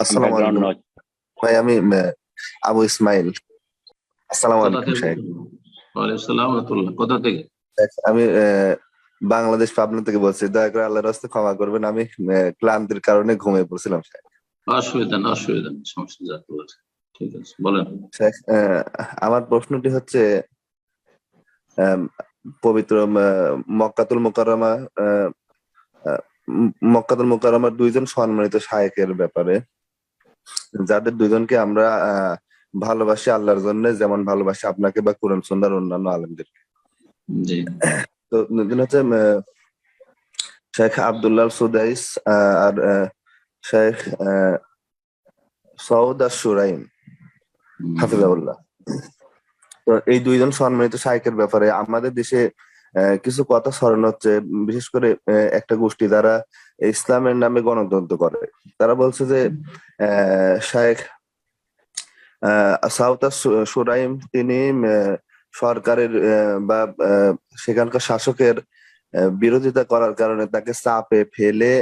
আসসালামু আলাইকুম। ভাই আমি আহ, আবু ইসমাইল। আসসালামু আলাইকুম সাহেব কোথা থেকে? আমি আহ, বাংলাদেশ পাবনা থেকে বলছি। দয়া করে আল্লাহর রাস্তে ক্ষমা করবেন। আমি আহ, ক্লান্তির কারণে ঘুমিয়ে পড়ছিলাম সাহেব অসুবিধা না অসুবিধা সমস্যা ঠিক আছে বলেন। আহ, আমার প্রশ্নটি হচ্ছে পবিত্র মক্কাতুল মোকাররমা মক্কাতুল মোকাররমার দুইজন সম্মানিত শায়েকের ব্যাপারে। যাদের দুজনকে আমরা আহ, ভালোবাসি আল্লাহর জন্য যেমন ভালোবাসি আপনাকে বা কোরআন সুন্নাহর অন্যান্য আলেমদের। জি। তো হচ্ছে শেখ আব্দুল্লাহ সুদাইস আর শেখ সৌদ আর সুরাইম হাফিজাউল্লাহ তো এই দুইজন সম্মানিত শাইকের ব্যাপারে আমাদের দেশে আহ, কিছু কথা স্মরণ হচ্ছে বিশেষ করে একটা গোষ্ঠী যারা ইসলামের নামে গণতন্ত্র করে। তারা বলছে যে আহ, শায়েখ আহ, সাউথ সুরাইম তিনি সরকারের বা সেখানকার শাসকের বিরোধিতা করার কারণে তাকে চাপে ফেলে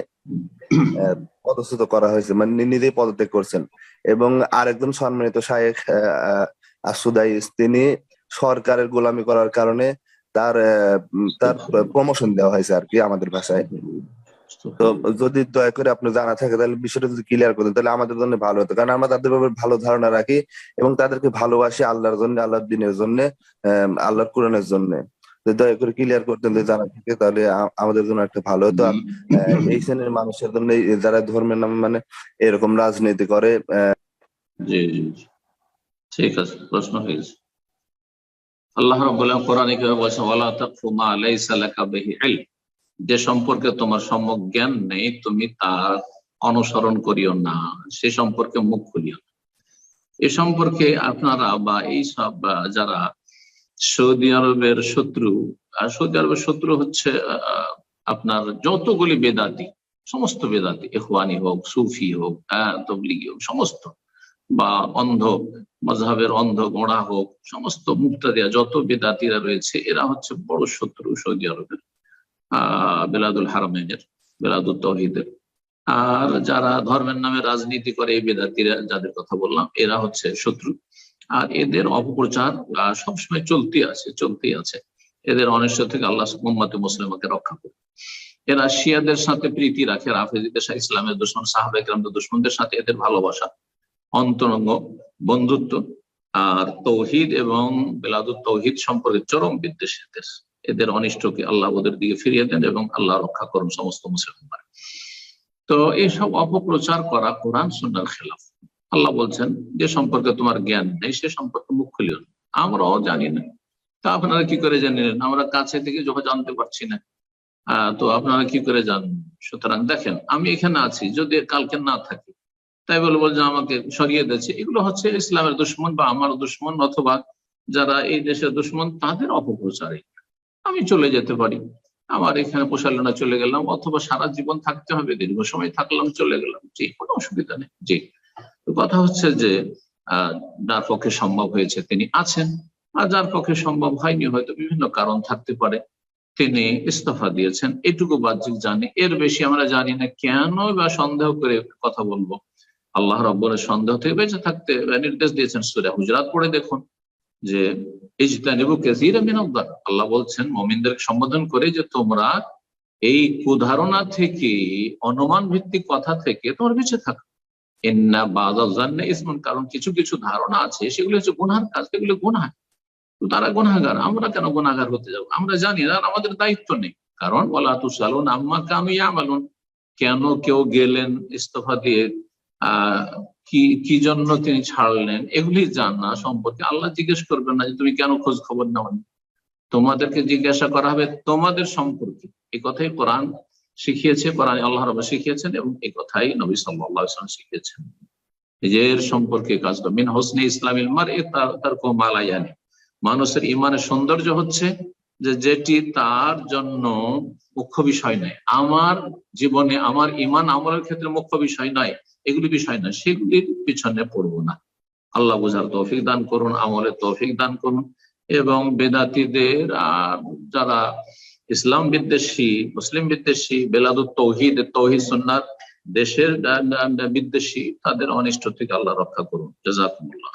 পদচ্যুত করা হয়েছে মানে নিজেই পদত্যাগ করছেন। এবং আরেকজন সম্মানিত শায়েখ আসুদাইস তিনি সরকারের গোলামি করার কারণে তার আহ, তার প্রমোশন দেওয়া হয়েছে আর কি আমাদের ভাষায়। তো যদি দয়া করে আপনি জানা থাকে তাহলে বিষয়টা যদি ক্লিয়ার করতেন তাহলে আমাদের জন্য ভালো হতো। কারণ আমরা তাদের ব্যাপারে ভালো ধারণা রাখি এবং তাদেরকে ভালোবাসি আল্লাহর জন্য আল্লাহর দিনের জন্য আল্লাহর কোরআনের জন্য। দয়া করে ক্লিয়ার করতেন যদি জানা থাকে তাহলে আমাদের জন্য একটা ভালো হতো। আর এই শ্রেণির মানুষের জন্য যারা ধর্মের নামে মানে এরকম রাজনীতি করে জি জি। ঠিক আছে প্রশ্ন হয়ে গেছে আল্লাহ রাব্বুল আলামিন কোরআনে কীভাবে বলছেন ওয়ালা তাকফু মা লাইসা লাকা বিহি ইলম যে সম্পর্কে তোমার সম্যক জ্ঞান নেই তুমি তার অনুসরণ করিও না সে সম্পর্কে মুখ খুলিও না। এ সম্পর্কে আপনারা বা এই সব যারা সৌদি আরবের শত্রু আর সৌদি আরবের শত্রু হচ্ছে আপনার যতগুলি বেদাতি সমস্ত বেদাতি ইখওয়ানি হোক সুফি হোক আহ, তবলিগি হোক সমস্ত বা অন্ধ মজহাবের অন্ধ গোড়া হোক সমস্ত মুক্তাদিয়া যত বেদাতিরা রয়েছে এরা হচ্ছে বড় শত্রু সৌদি আরবের। আহ, বেলাদুল হারামেনের বেলাদুল তহিদের। আর যারা ধর্মের নামে রাজনীতি করে, এই বেদাতিরা যাদের কথা বললাম, এরা হচ্ছে শত্রু। আর এদের অপপ্রচার সবসময় চলতে আছে, চলতেই আছে। এদের অনিষ্ট থেকে আল্লাহ মোহাম্মদ মুসলিমকে রক্ষা করে এরা শিয়াদের সাথে প্রীতি রাখে, রাফেজিদের সাথে, ইসলামের দুশ্মন সাহাবেকরামদের দুশ্মনদের সাথে এদের ভালোবাসা, অন্তরঙ্গ বন্ধুত্ব, আর তৌহিদ এবং বেলাদুল তৌহিদ সম্পর্কে চরম বিদ্বেষ এদের এদের অনিষ্টকে আল্লাহ ওদের দিকে ফিরিয়ে দেন এবং আল্লাহ রক্ষা করুন সমস্ত মুসলমান তো এইসব অপপ্রচার করা কোরআন, সুন্নার খেলাফ। আল্লাহ বলছেন, যে সম্পর্কে তোমার জ্ঞান নেই, সে সম্পর্কে মুখ খুলিও আমরাও জানি না। তা আপনারা কি করে জানেন আমরা কাছে থেকে যখন জানতে পারছি না তো আপনারা কি করে জানবেন সুতরাং দেখেন, আমি এখানে আছি, যদি কালকে না থাকি, তাই বলে বল যে আমাকে সরিয়ে দিয়েছে। এগুলো হচ্ছে ইসলামের দুশ্মন বা আমার দুশ্মন অথবা যারা এই দেশের দুশ্মন, তাদের অপপ্রচারে আমি চলে যেতে পারি। আমার এখানে পোষালো চলে গেলাম, অথবা সারা জীবন থাকতে হবে, দীর্ঘ সময় থাকলাম, চলে গেলাম জি কোনো অসুবিধা নেই, জি। তো কথা হচ্ছে যে যার পক্ষে সম্ভব হয়েছে তিনি আছেন, আর যার পক্ষে সম্ভব হয়নি, হয়তো বিভিন্ন কারণ থাকতে পারে, তিনি ইস্তফা দিয়েছেন, এটুকু বাহ্যিক জানি। এর বেশি আমরা জানি না কেন বা সন্দেহ করে কথা বলব। আল্লাহ রব্বরের সন্দেহ থেকে বেঁচে থাকতে নির্দেশ দিয়েছেন সুরা হুজরাত পড়ে দেখুন। যে আল্লাহ বলছেন, মুমিনদেরকে সম্বোধন করে যে তোমরা এই কুধারণা থেকে অনুমান ভিত্তিক কথা থেকে তোমার বেঁচে থাকো। কারণ কিছু কিছু ধারণা আছে, সেগুলো হচ্ছে গুনার কাজ, সেগুলো গুনাহ। তো তারা গুনাহগার, আমরা কেন গুনাহগার হতে যাব? আমরা জানি না আমাদের দায়িত্ব নেই। কারণ, ওয়ালা তুসালুন আম্মা কানু ইয়ামালুন। কেন কেউ গেলেন ইস্তফা দিয়ে কি কি জন্য তিনি ছাড়লেন, এগুলি জানা সম্পর্কে আল্লাহ জিজ্ঞেস করবেন না যে তুমি কেন খোঁজ খবর নাও তোমাদেরকে জিজ্ঞাসা করা হবে তোমাদের সম্পর্কে। এই কথাই কোরআন শিখিয়েছে, কোরআন আল্লাহ রব শিখিয়েছেন এবং এই কথাই নবী সাল্লাহ শিখিয়েছেন। নিজের সম্পর্কে কাজ করো। মিন হোসনে ইসলামিল মার এ তার তার মালায়ানি মানুষের ইমানের সৌন্দর্য হচ্ছে যে যেটি তার জন্য মুখ্য বিষয় নয়। আমার জীবনে আমার ইমান আমলের ক্ষেত্রে মুখ্য বিষয় নয়, এগুলি বিষয় না সেগুলির পিছনে পড়ব না। আল্লাহ বুঝার তৌফিক দান করুন, আমলের তৌফিক দান করুন এবং বেদাতিদের আর যারা ইসলাম বিদ্বেষী, মুসলিম বিদ্বেষী, বেলাদুত তৌহিদ তৌহিদ সুন্নাত, দেশের বিদ্বেষী, তাদের অনিষ্ট থেকে আল্লাহ রক্ষা করুন। জাজাকুমুল্লাহ